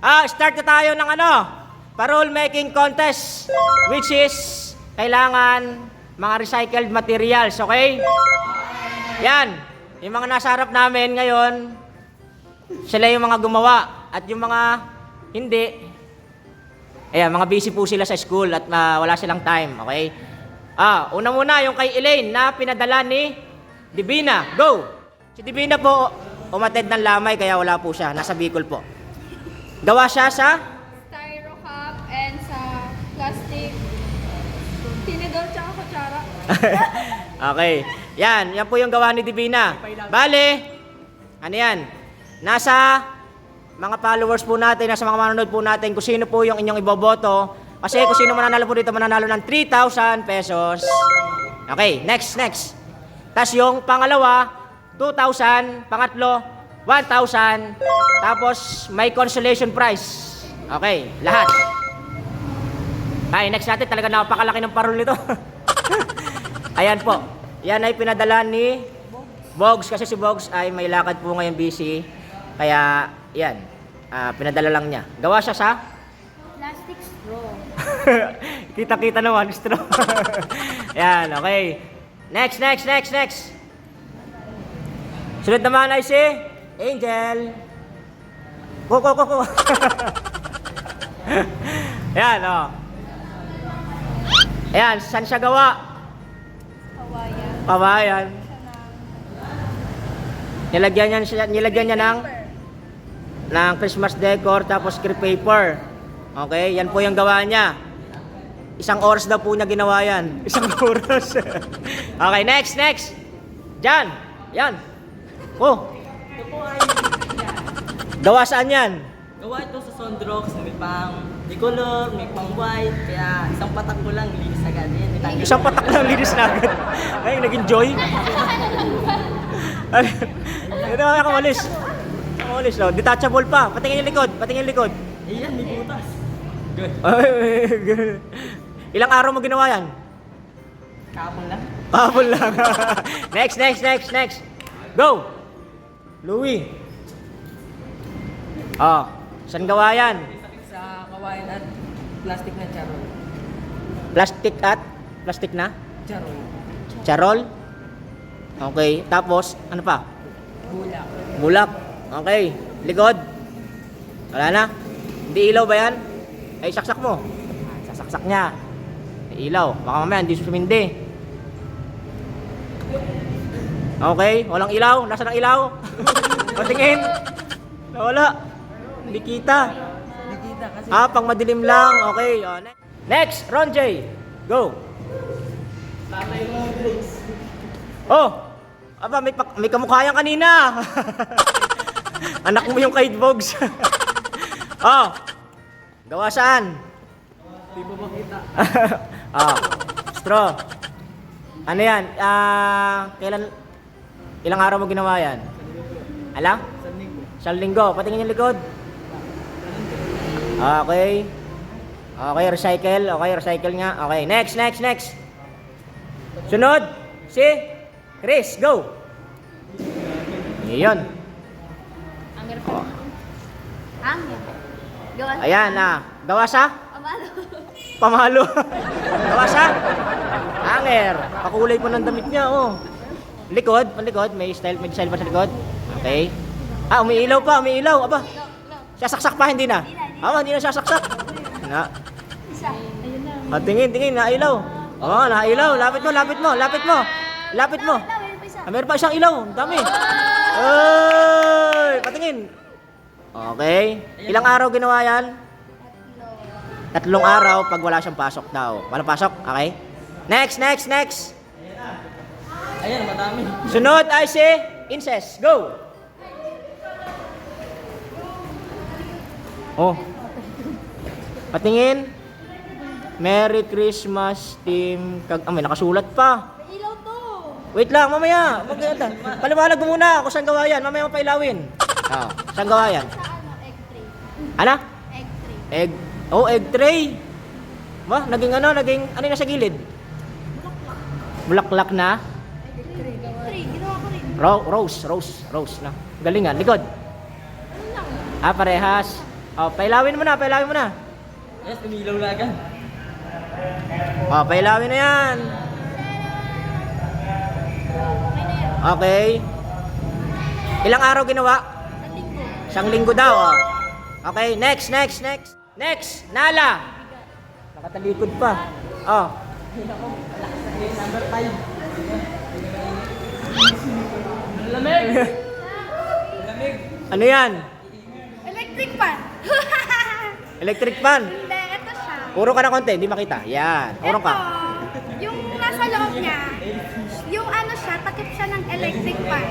Ah, start na tayo ng ano? Parole making contest which is kailangan mga recycled materials, okay? Yan. Yung mga nasa harap namin ngayon, sila yung mga gumawa at yung mga hindi, ayan, mga busy po sila sa school at ah, wala silang time, okay? Ah, una muna yung kay Elaine na pinadala ni Divina. Go! Si Divina po umatid ng lamay kaya wala po siya, nasa Bicol po. Gawa siya sa styro cup and sa plastic tinidor tsaka kutsara. okay. Yan, yan po yung gawa ni Divina. Bale, ano yan? Nasa mga followers po natin, nasa mga manonood po natin kung sino po yung inyong iboboto. Kasi kung sino mananalo po dito, mananalo ng 3,000 pesos. Okay, next, next. Tapos yung pangalawa, 2,000. Pangatlo, 1,000. Tapos may consolation prize. Okay, lahat. Ay, next natin, talaga napakalaki ng parol nito. Ayan po. Yan ay pinadala ni Bogs kasi si Bogs ay may lakad po ngayon busy. Kaya, yan. Ah, pinadala lang niya. Gawa siya sa? Plastic straw. Kita-kita naman, straw. yan, okay. Next, next, next, next. Sunod naman ay si Angel. Go, go, go, go. yan, oh. Ayan, saan siya gawa? Kawayan. Kawayan. Nilagyan niya, siya, nilagyan niya ng, ng Christmas decor tapos crepe paper. Okay, yan po yung gawa niya. Isang oras daw po niya ginawa yan. Isang oras. okay, next, next. Jan, yan. Oh, Ito po ay gawa saan yan? gawa ito sa Sondrox, may pang decolor, may pang white, kaya isang patak ko lang, linis agad yan. Itanggal Isang patak lang linis na agad. Ay, naging joy. Ay, Ito kaya kamalis. Kamalis, no? Detachable pa. Patingin yung likod. Patingin yung likod. Ayan, may butas. Good. Ay, ganun. Ilang araw mo ginawa yan? Kapon lang. Kapon lang. next, next, next, next. Go! Louie. Oh, saan gawa yan? Sa kawain at plastic na charol. Plastic at? Plastic na? Charol. Charol? Okay, tapos, ano pa? Bulak. Bulak. Okay, likod. Wala na? Hindi ilaw ba yan? Ay, saksak mo. Sasaksak niya. Ilaw. Baka mamaya, hindi sumindi. Okay, walang ilaw. Nasaan ang ilaw? Patingin. Nawala. Hindi kita. Nakita kasi. Ah, pang madilim lang. Okay. Oh, ne- next, Ron J. Go. Oh. Aba, may, pak- may kamukha yan kanina. Anak mo yung kay Bogs. oh. Gawa saan? Di ba makita? ah, straw. Ano yan? Ah, kailan ilang araw mo ginawa yan? Ala? Sa linggo. Patingin yung likod. Okay. Okay, recycle. Okay, recycle nga. Okay, next, next, next. Sunod, si Chris, go. Iyon. Anger pa. Anger. Gawa sa- Ayan na. Gawa sa? Amalo. Pamalo. Gawa sa? Hanger. Pakulay pa ng damit niya, oh. Likod, palikod. May style, may pa sa likod. Okay. Ah, umiilaw pa, umiilaw. Aba, sasaksak pa, hindi na. Ah, hindi na sasaksak. Na. Ah, tingin, tingin, nailaw. Oh, nailaw. Lapit mo, lapit mo, lapit mo. Lapit mo. Ah, meron pa isang ilaw. Dami. Oy! Patingin. Okay. Ilang araw ginawa yan? Tatlong araw pag wala siyang pasok daw. Walang pasok? Okay. Next, next, next. Ayan, madami. Sunod ay si Incest. Go! Oh. Patingin. Merry Christmas, Team Kag... Ah, may nakasulat pa. May ilaw to. Wait lang, mamaya. Maganda. Paliwanag mo muna kung saan gawa yan. Mamaya mo pailawin. Oh, saan gawa yan? Sa ano, egg tray. Ano? Egg tray. Egg. Oh, egg tray. Ba, naging ano, naging ano yung nasa gilid? Bulaklak na. Ro- rose, rose, rose na. Galing nga, likod. Lang. Ah, parehas. Oh, pailawin mo na, pailawin mo na. Yes, umilaw na agad. Oh, pailawin na yan. Okay. Ilang araw ginawa? Isang linggo daw. Oh. Okay, next, next, next. Next, Nala. Nakatalikod pa. Oh. Number 5. Ano yan? Electric fan. Electric fan. Hindi, ito siya. Puro ka na konti, hindi makita. Yan. Urong ka. Yung nasa loob niya, yung ano siya, takip siya ng electric fan.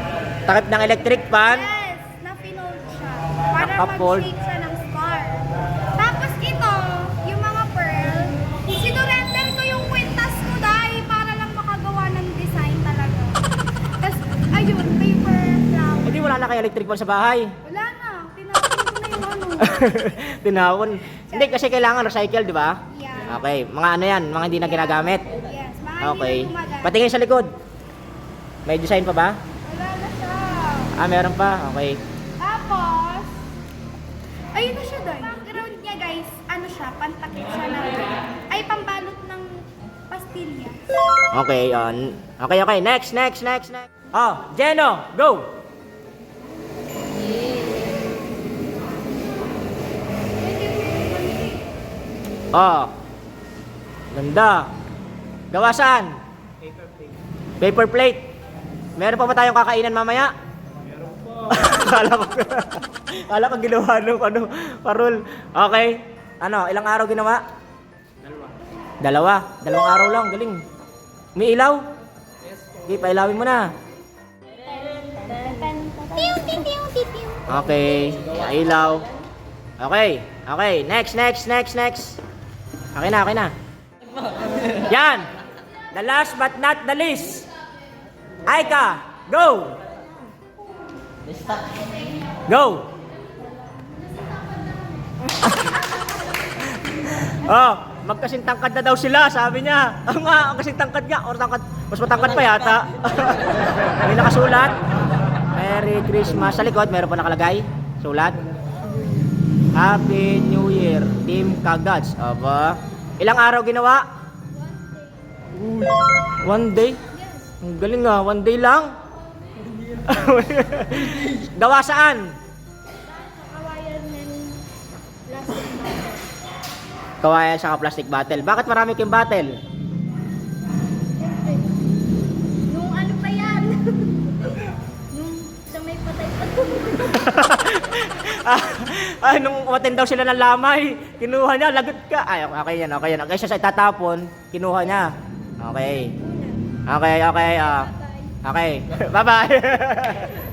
Takip ng electric fan. Yes, na-pinold siya. Para mag-shake siya ng scar. Tapos ito, yung mga pearl, sinurrender ko yung kwintas ko dahil para lang makagawa ng design talaga. Tapos, ayun, paper flower. Hindi wala na kay electric fan sa bahay. Wala na, tinapon ko na yung ano. Tinawon. Hindi kasi kailangan recycle, di ba? Yeah. Okay, mga ano yan, mga hindi na ginagamit. Yes, mga Okay. hindi gumagamit. Patingin sa likod. May design pa ba? Wala na siya. Ah, meron pa. Okay. Tapos, ayun na siya doon. Background niya guys, ano siya, pantakip siya ng, ay pambalot ng pastilya. Okay, on. Okay, okay. Next, next, next, next. Oh, Jeno, go! Oh. Ganda. Gawa saan? Paper plate. Paper plate. Meron pa ba tayong kakainan mamaya? Meron pa. kala ko, kala ko ginawa nung ano, parol. Okay. Ano, ilang araw ginawa? Dalawa. Dalawang araw lang. Galing. May ilaw? Yes. Okay, pailawin mo na. Okay. Ilaw. Okay. Okay. Next, next, next, next. Okay na, okay na. Yan. The last but not the least. Aika, go! Go! oh, magkasing tangkad na daw sila, sabi niya. Ang nga, ang kasing tangkad nga. Or tangkad, mas matangkad pa yata. May nakasulat. Merry Christmas. Sa likod, meron pa nakalagay. Sulat. Happy New Year, Team Kagats. Aba. Ilang araw ginawa? Uy, One day? Ang galing nga, one day lang. Gawa saan? Kawayan ng plastic bottle. Kawayan sa plastic bottle. Bakit marami kayong bottle? Ah, ah, nung umaten daw sila ng lamay, kinuha niya, lagot ka. Ay, okay yan, okay yan. Kaysa sa itatapon, kinuha niya. Okay. Okay, okay. ah. okay. Bye-bye.